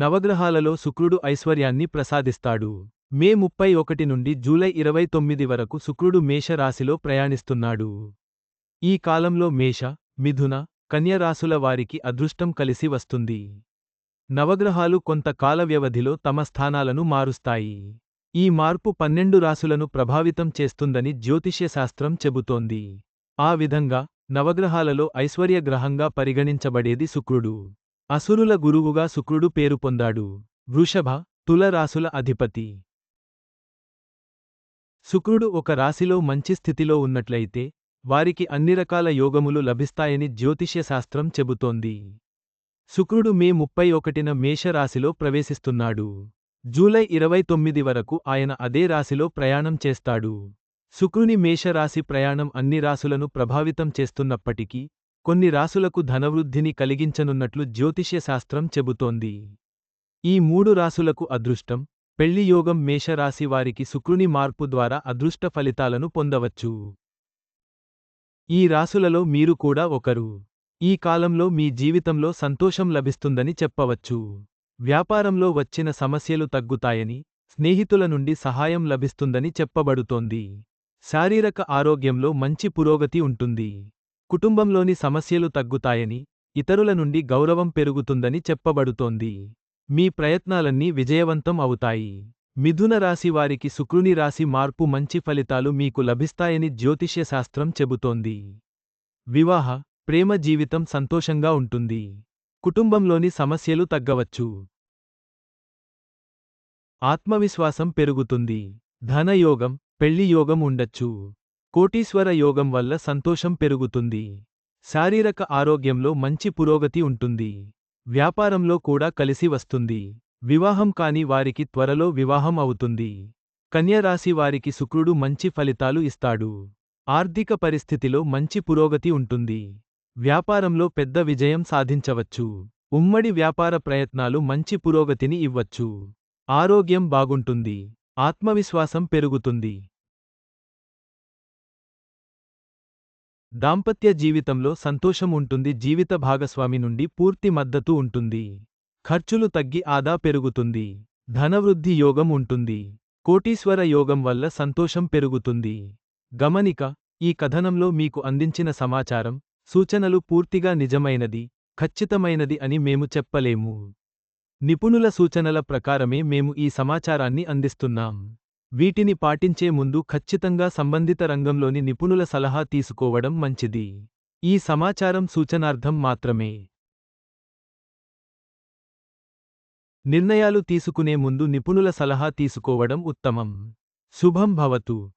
నవగ్రహాలలో శుక్రుడు ఐశ్వర్యాన్ని ప్రసాదిస్తాడు. మే ముప్పై ఒకటి నుండి జూలై ఇరవై తొమ్మిది వరకు శుక్రుడు మేష రాశిలో ప్రయాణిస్తున్నాడు. ఈ కాలంలో మేష మిథున కన్యరాశుల వారికి అదృష్టం కలిసి వస్తుంది. నవగ్రహాలు కొంత కాల వ్యవధిలో తమ స్థానాలను మారుస్తాయి. ఈ మార్పు పన్నెండు రాశులను ప్రభావితం చేస్తుందని జ్యోతిష్యశాస్త్రం చెబుతోంది. ఆ విధంగా నవగ్రహాలలో ఐశ్వర్య గ్రహంగా పరిగణించబడేది శుక్రుడు. అసురుల గురువుగా శుక్రుడు పేరు పొందాడు. వృషభ తులరాసుల అధిపతి. శుక్రుడు ఒక రాశిలో మంచి స్థితిలో ఉన్నట్లయితే వారికి అన్ని రకాల యోగములు లభిస్తాయని జ్యోతిష్యశాస్త్రం చెబుతోంది. శుక్రుడు మే ముప్పై ఒకటిన మేషరాశిలో ప్రవేశిస్తున్నాడు. జూలై ఇరవై తొమ్మిది వరకు ఆయన అదే రాశిలో ప్రయాణం చేస్తాడు. శుక్రుని మేషరాశి ప్రయాణం అన్ని రాసులను ప్రభావితం చేస్తున్నప్పటికీ కొన్ని రాసులకు ధనవృద్ధిని కలిగించనున్నట్లు జ్యోతిష్యశాస్త్రం చెబుతోంది. ఈ మూడు రాసులకు అదృష్టం పెళ్ళి యోగం మేషరాశి వారికి శుక్రుని మార్పు ద్వారా అదృష్ట ఫలితాలను పొందవచ్చు. ఈ రాసులలో మీరు కూడా ఒకరు. ఈ కాలంలో మీ జీవితంలో సంతోషం లభిస్తుందని చెప్పవచ్చు. వ్యాపారంలో వచ్చిన సమస్యలు తగ్గుతాయని స్నేహితుల నుండి సహాయం లభిస్తుందని చెప్పబడుతోంది. శారీరక ఆరోగ్యంలో మంచి పురోగతి ఉంటుంది. కుటుంబంలోని సమస్యలు తగ్గుతాయని ఇతరుల నుండి గౌరవం పెరుగుతుందని చెప్పబడుతోంది. మీ ప్రయత్నాలన్నీ విజయవంతం అవుతాయి. మిథున రాశి వారికి శుక్రుని రాశి మార్పు మంచి ఫలితాలు మీకు లభిస్తాయని జ్యోతిష్యశాస్త్రం చెబుతోంది. వివాహ ప్రేమ జీవితం సంతోషంగా ఉంటుంది. కుటుంబంలోని సమస్యలు తగ్గవచ్చు. ఆత్మవిశ్వాసం పెరుగుతుంది. ధనయోగం పెళ్ళి యోగం ఉండొచ్చు. కోటీశ్వర యోగం వల్ల సంతోషం పెరుగుతుంది. శారీరక ఆరోగ్యంలో మంచి పురోగతి ఉంటుంది. వ్యాపారంలో కూడా కలిసి వస్తుంది. వివాహం కాని వారికి త్వరలో వివాహం అవుతుంది. కన్యరాశి వారికి శుక్రుడు మంచి ఫలితాలు ఇస్తాడు. ఆర్థిక పరిస్థితిలో మంచి పురోగతి ఉంటుంది. వ్యాపారంలో పెద్ద విజయం సాధించవచ్చు. ఉమ్మడి వ్యాపార ప్రయత్నాలు మంచి పురోగతిని ఇవ్వచ్చు. ఆరోగ్యం బాగుంటుంది. ఆత్మవిశ్వాసం పెరుగుతుంది. దాంపత్య జీవితంలో సంతోషం ఉంటుంది జీవిత భాగస్వామి నుండి పూర్తి మద్దతు ఉంటుంది. ఖర్చులు తగ్గి ఆదా పెరుగుతుంది. ధనవృద్ధి యోగం ఉంటుంది. కోటీశ్వర యోగం వల్ల సంతోషం పెరుగుతుంది. గమనిక ఈ కథనంలో మీకు అందించిన సమాచారం సూచనలు పూర్తిగా నిజమైనది ఖచ్చితమైనది అని మేము చెప్పలేము. నిపుణుల సూచనల ప్రకారమే మేము ఈ సమాచారాన్ని అందిస్తున్నాం. వీటిని పాటించే ముందు ఖచ్చితంగా సంబంధిత రంగంలోని నిపుణుల సలహా తీసుకోవడం మంచిది. ఈ సమాచారం సూచనార్థం మాత్రమే. నిర్ణయాలు తీసుకునే ముందు నిపుణుల సలహా తీసుకోవడం ఉత్తమం. శుభం భవతు.